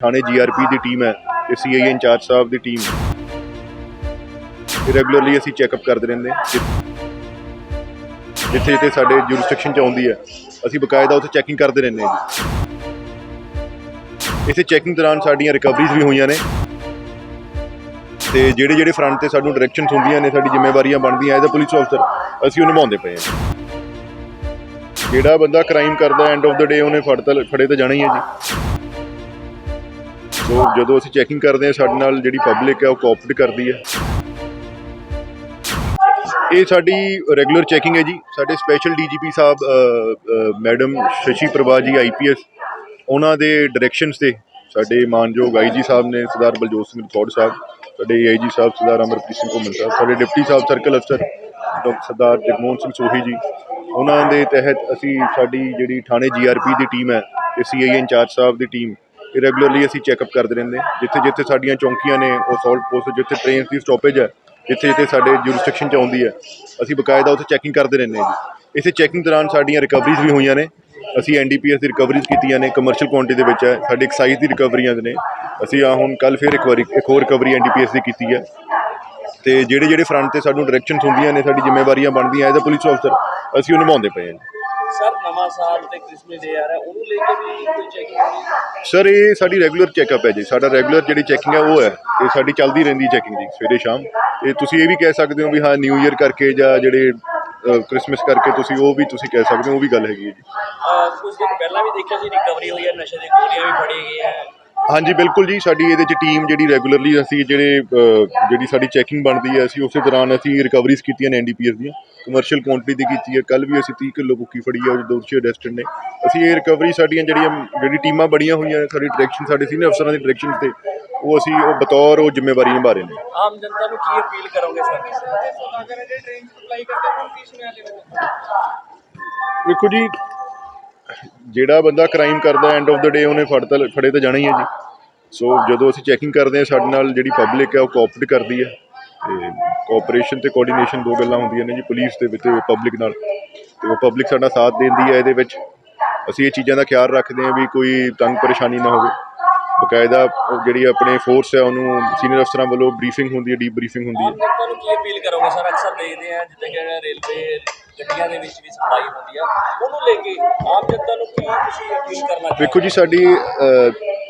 ਥਾਣੇ ਜੀਆਰਪੀ ਦੀ ਟੀਮ ਹੈ ਤੇ ਸੀਆਈਏ ਇੰਚਾਰਜ ਸਾਹਿਬ ਦੀ ਟੀਮ ਰੈਗੂਲਰਲੀ ਅਸੀਂ ਚੈੱਕਅਪ ਕਰਦੇ ਰਹਿੰਦੇ ਜਿੱਥੇ ਜਿੱਥੇ ਸਾਡੇ ਜੁਰਿਸਡਿਕਸ਼ਨ ਚ ਆਉਂਦੀ ਹੈ, ਅਸੀਂ ਬਕਾਇਦਾ ਉੱਥੇ ਚੈਕਿੰਗ ਕਰਦੇ ਰਹਿੰਦੇ ਹਾਂ ਜੀ। ਇਸੇ ਚੈਕਿੰਗ ਦੌਰਾਨ ਸਾਡੀਆਂ ਰਿਕਵਰੀਜ਼ ਵੀ ਹੋਈਆਂ ਨੇ। ਤੇ ਜਿਹੜੇ ਜਿਹੜੇ ਫਰੰਟ ਤੇ ਸਾਨੂੰ ਡਾਇਰੈਕਸ਼ਨਸ ਹੁੰਦੀਆਂ ਨੇ, ਸਾਡੀ ਜ਼ਿੰਮੇਵਾਰੀਆਂ ਬਣਦੀਆਂ ਐਜ਼ ਅ ਪੁਲਿਸ ਅਫਸਰ ਅਸੀਂ ਉਹ ਨਿਭਾਉਂਦੇ ਪਏ ਹਾਂ ਜਿਹੜਾ ਬੰਦਾ ਕ੍ਰਾਈਮ ਕਰਦਾ ਐਂਡ ਆਫ ਦਾ ਡੇ ਉਹਨੇ ਫੜ ਤਾਂ ਫੜੇ ਤਾਂ ਜਾਣਾ ਹੀ ਹੈ ਜੀ। ਸੋ ਜਦੋਂ ਅਸੀਂ ਚੈਕਿੰਗ ਕਰਦੇ ਹਾਂ, ਸਾਡੇ ਨਾਲ ਜਿਹੜੀ ਪਬਲਿਕ ਹੈ, ਉਹ ਕੋਆਪਰੇਟ ਕਰਦੀ ਹੈ। ਇਹ ਸਾਡੀ ਰੈਗੂਲਰ ਚੈਕਿੰਗ ਹੈ ਜੀ। ਸਾਡੇ ਸਪੈਸ਼ਲ ਡੀਜੀਪੀ ਸਾਹਿਬ ਮੈਡਮ ਸ਼ਸ਼ੀ ਪ੍ਰਭਾ ਜੀ ਆਈਪੀਐਸ ਉਹਨਾਂ ਦੇ ਡਾਇਰੈਕਸ਼ਨਸ ਤੇ ਸਾਡੇ ਮਾਨਯੋਗ ਆਈਜੀ ਸਾਹਿਬ ਨੇ ਸਰਦਾਰ ਬਲਜੋਤ ਸਿੰਘ ਰਠੌੜ ਸਾਹਿਬ, ਸਾਡੇ ਆਈਜੀ ਸਾਹਿਬ ਸਰਦਾਰ ਅਮਰਪ੍ਰੀਤ ਸਿੰਘ ਘੁੰਮਣ ਸਾਹਿਬ, ਸਾਡੇ ਡਿਪਟੀ ਸਾਹਿਬ ਸਰਕਲ ਅਫਸਰ ਡਾਕਟਰ ਸਰਦਾਰ ਜਗਮੋਹਨ ਸਿੰਘ ਸੋਹੀ ਜੀ, ਉਹਨਾਂ ਦੇ ਤਹਿਤ ਅਸੀਂ ਸਾਡੀ ਜਿਹੜੀ ਥਾਣੇ ਜੀਆਰਪੀ ਦੀ ਟੀਮ ਹੈ, ਤੇ ਸੀਆਈਏ ਇੰਚਾਰਜ ਸਾਹਿਬ ਦੀ ਟੀਮ ਇਹ ਰੈਗੂਲਰਲੀ ਅਸੀਂ ਚੈੱਕਅਪ ਕਰਦੇ ਰਹਿੰਦੇ ਹਾਂ। ਜਿੱਥੇ ਜਿੱਥੇ ਸਾਡੀਆਂ ਚੌਂਕੀਆਂ ਨੇ, ਉਹ ਸੌਲਟ ਪੋਸਟ ਜਿੱਥੇ ਟ੍ਰੇਨ ਦੀ ਸਟਾਪੇਜ ਹੈ, ਜਿੱਥੇ ਜਿੱਥੇ ਸਾਡੇ ਜੁਰਿਸਡਿਕਸ਼ਨ ਚ ਆਉਂਦੀ ਹੈ, ਅਸੀਂ ਬਕਾਇਦਾ ਉੱਥੇ ਚੈਕਿੰਗ ਕਰਦੇ ਰਹਿੰਦੇ ਹਾਂ ਜੀ। ਇਸੇ ਚੈਕਿੰਗ ਦੌਰਾਨ ਸਾਡੀਆਂ ਰਿਕਵਰੀਜ਼ ਵੀ ਹੋਈਆਂ ਨੇ। ਅਸੀਂ ਐਨਡੀਪੀਐਸ ਦੀ ਰਿਕਵਰੀਜ਼ ਕੀਤੀਆਂ ਨੇ ਕਮਰਸ਼ੀਅਲ ਕੁਆਂਟੀ ਦੇ ਵਿੱਚ ਹੈ। ਸਾਡੇ ਐਕਸਾਈਜ਼ ਦੀ ਰਿਕਵਰੀਆਂ ਨੇ। ਅਸੀਂ ਆ ਹੁਣ ਕੱਲ ਫੇਰ ਇੱਕ ਵਾਰੀ, ਇੱਕ ਹੋਰ ਰਿਕਵਰੀ ਐਨਡੀਪੀਐਸ ਦੀ ਕੀਤੀ ਹੈ। ਤੇ ਜਿਹੜੇ ਜਿਹੜੇ ਫਰੰਟ ਤੇ ਸਾਨੂੰ ਡਾਇਰੈਕਸ਼ਨਸ ਹੁੰਦੀਆਂ ਨੇ, ਸਾਡੀ ਜ਼ਿੰਮੇਵਾਰੀਆਂ ਬਣਦੀਆਂ ਐਜ਼ ਅ ਪੁਲਿਸ ਅਫਸਰ ਅਸੀਂ ਉਹ ਨਿਭਾਉਂਦੇ ਪਏ ਹਾਂ ਸਰ ਨਵਾਂ ਸਾਲ ਤੇ ਕ੍ਰਿਸਮਸ ਡੇ ਆ ਰਿਹਾ ਉਹਨੂੰ ਲੈ ਕੇ ਵੀ ਕੋਈ ਚੈਕਿੰਗ ਹੋਣੀ? ਸਰ ਇਹ ਸਾਡੀ ਰੈਗੂਲਰ ਚੈੱਕਅਪ ਹੈ ਜੀ। ਸਾਡਾ ਰੈਗੂਲਰ ਜਿਹੜੀ ਚੈਕਿੰਗ ਹੈ ਉਹ ਹੈ। ਇਹ ਸਾਡੀ ਚੱਲਦੀ ਰਹਿੰਦੀ ਚੈਕਿੰਗ ਜੀ ਸਵੇਰੇ ਸ਼ਾਮ। ਇਹ ਤੁਸੀਂ ਇਹ ਵੀ ਕਹਿ ਸਕਦੇ ਹੋ ਵੀ ਹਾਂ ਨਿਊ ਈਅਰ ਕਰਕੇ ਜਾਂ ਜਿਹੜੇ ਕ੍ਰਿਸਮਸ ਕਰਕੇ ਤੁਸੀਂ ਉਹ ਵੀ ਤੁਸੀਂ ਕਹਿ ਸਕਦੇ ਹੋ ਉਹ ਵੀ ਗੱਲ ਹੈਗੀ ਹੈ ਜੀ। ਕੁਝ ਦਿਨ ਪਹਿਲਾਂ ਵੀ ਦੇਖਿਆ ਸੀ ਰਿਕਵਰੀ ਹੋਈ ਹੈ ਨਸ਼ੇ ਦੀ ਗੋਲੀਆਂ ਵੀ ਫੜੀ ਗਈਆਂ। ਹਾਂਜੀ ਬਿਲਕੁਲ ਜੀ। ਸਾਡੀ ਇਹਦੇ ਚ ਟੀਮ ਜਿਹੜੀ ਰੈਗੂਲਰਲੀ ਅਸੀਂ ਜਿਹੜੇ ਜਿਹੜੀ ਸਾਡੀ ਚੈਕਿੰਗ ਬਣਦੀ ਹੈ ਅਸੀਂ ਉਸੇ ਦੌਰਾਨ ਅਸੀਂ ਰਿਕਵਰੀਜ਼ ਕੀਤੀਆਂ ਨੇ ਐਨਡੀਪੀਐਸ ਦੀਆਂ। ਕਮਰਸ਼ੀਅਲ ਕੁਆਂਟੀਟੀ ਦੀ ਕੀਤੀ ਹੈ। ਕੱਲ ਵੀ ਅਸੀਂ 30 ਕਿਲੋ ਬੁੱਕੀ ਫੜੀ ਹੈ ਉਹ ਦੋਸ਼ੀ ਅਰੈਸਟਡ ਨੇ। ਅਸੀਂ ਇਹ ਰਿਕਵਰੀ ਸਾਡੀਆਂ ਜਿਹੜੀਆਂ ਜਿਹੜੀ ਟੀਮਾਂ ਬੜੀਆਂ ਹੋਈਆਂ ਸਾਡੀ ਡਾਇਰੈਕਸ਼ਨ ਸਾਡੇ ਸੀਨੀਅਰ ਅਫਸਰਾਂ ਦੀ ਡਾਇਰੈਕਸ਼ਨ ਤੇ ਉਹ ਅਸੀਂ ਉਹ ਬਤੌਰ ਉਹ ਜ਼ਿੰਮੇਵਾਰੀ ਨਿਭਾ ਰਹੇ ਨੇ। ਆਮ ਜਨਤਾ ਨੂੰ ਕੀ ਅਪੀਲ ਕਰੋਗੇ ਸਰ? ਦੇਖੋ ਜੀ ਜਿਹੜਾ ਬੰਦਾ ਕ੍ਰਾਈਮ ਕਰਦਾ ਐਂਡ ਆਫ ਦਾ ਡੇ ਉਹਨੇ ਫੜ ਤਾਂ ਫੜੇ ਤਾਂ ਜਾਣਾ ਹੀ ਹੈ ਜੀ। ਸੋ ਜਦੋਂ ਅਸੀਂ ਚੈਕਿੰਗ ਕਰਦੇ ਹਾਂ, ਸਾਡੇ ਨਾਲ ਜਿਹੜੀ ਪਬਲਿਕ ਹੈ, ਉਹ ਕੋਆਪਰੇਟ ਕਰਦੀ ਹੈ। ਤੇ ਕੋਆਪਰੇਸ਼ਨ ਤੇ ਕੋਆਰਡੀਨੇਸ਼ਨ ਦੋ ਗੱਲਾਂ ਹੁੰਦੀਆਂ ਨੇ ਜੀ ਪੁਲਿਸ ਦੇ ਵਿੱਚ ਪਬਲਿਕ ਨਾਲ। ਤੇ ਉਹ ਪਬਲਿਕ ਸਾਡਾ ਸਾਥ ਦਿੰਦੀ ਹੈ ਇਹਦੇ ਵਿੱਚ। ਅਸੀਂ ਇਹ ਚੀਜ਼ਾਂ ਦਾ ਖਿਆਲ ਰੱਖਦੇ ਹਾਂ ਵੀ ਕੋਈ ਤੰਗ ਪਰੇਸ਼ਾਨੀ ਨਾ ਹੋਵੇ। ਬਕਾਇਦਾ ਜਿਹੜੀ ਆਪਣੇ ਫੋਰਸ ਹੈ, ਉਹਨੂੰ ਸੀਨੀਅਰ ਅਫਸਰਾਂ ਵੱਲੋਂ ਬਰੀਫਿੰਗ ਹੁੰਦੀ ਹੈ ਡੀਪ ਬਰੀਫਿੰਗ ਹੁੰਦੀ ਹੈ। ਆਮ ਕੀ ਅਪੀਲ ਕਰੋਗੇ ਸਰ ਅਕਸਰ ਦੇਖਦੇ ਆ, ਜਿੱਦਾਂ ਕਿ ਰੇਲਵੇ ਗੱਡੀਆਂ ਦੇ ਵਿੱਚ ਵੀ ਸਪਲਾਈ ਹੁੰਦੀ ਆ ਉਹਨੂੰ ਲੈ ਕੇ ਆਮ ਜਨਤਾ ਨੂੰ ਕੀ ਤੁਸੀਂ ਅਪੀਲ ਕਰਨਾ ਵੇਖੋ ਜੀ ਸਾਡੀ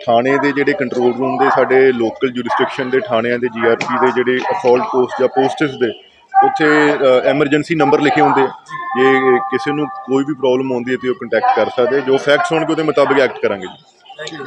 ਥਾਣੇ ਦੇ ਜਿਹੜੇ ਕੰਟਰੋਲ ਰੂਮ ਦੇ ਸਾਡੇ ਲੋਕਲ ਜੁਰਿਸਡਿਕਸ਼ਨ ਦੇ ਥਾਣਿਆਂ ਦੇ ਜੀਆਰਪੀ ਦੇ ਜਿਹੜੇ ਅਸੌਲਟ ਪੋਸਟ ਜਾਂ ਪੋਸਟਸ ਦੇ ਉੱਥੇ ਐਮਰਜੈਂਸੀ ਨੰਬਰ ਲਿਖੇ ਹੁੰਦੇ ਆ। ਜੇ ਕਿਸੇ ਨੂੰ ਕੋਈ ਵੀ ਪ੍ਰੋਬਲਮ ਆਉਂਦੀ ਹੈ ਤੇ ਉਹ ਕੰਟੈਕਟ ਕਰ ਸਕਦੇ ਜੋ ਫੈਕਟਸ ਹੋਣਗੇ ਉਹਦੇ ਮੁਤਾਬਿਕ ਐਕਟ ਕਰਾਂਗੇ ਜੀ। Thank you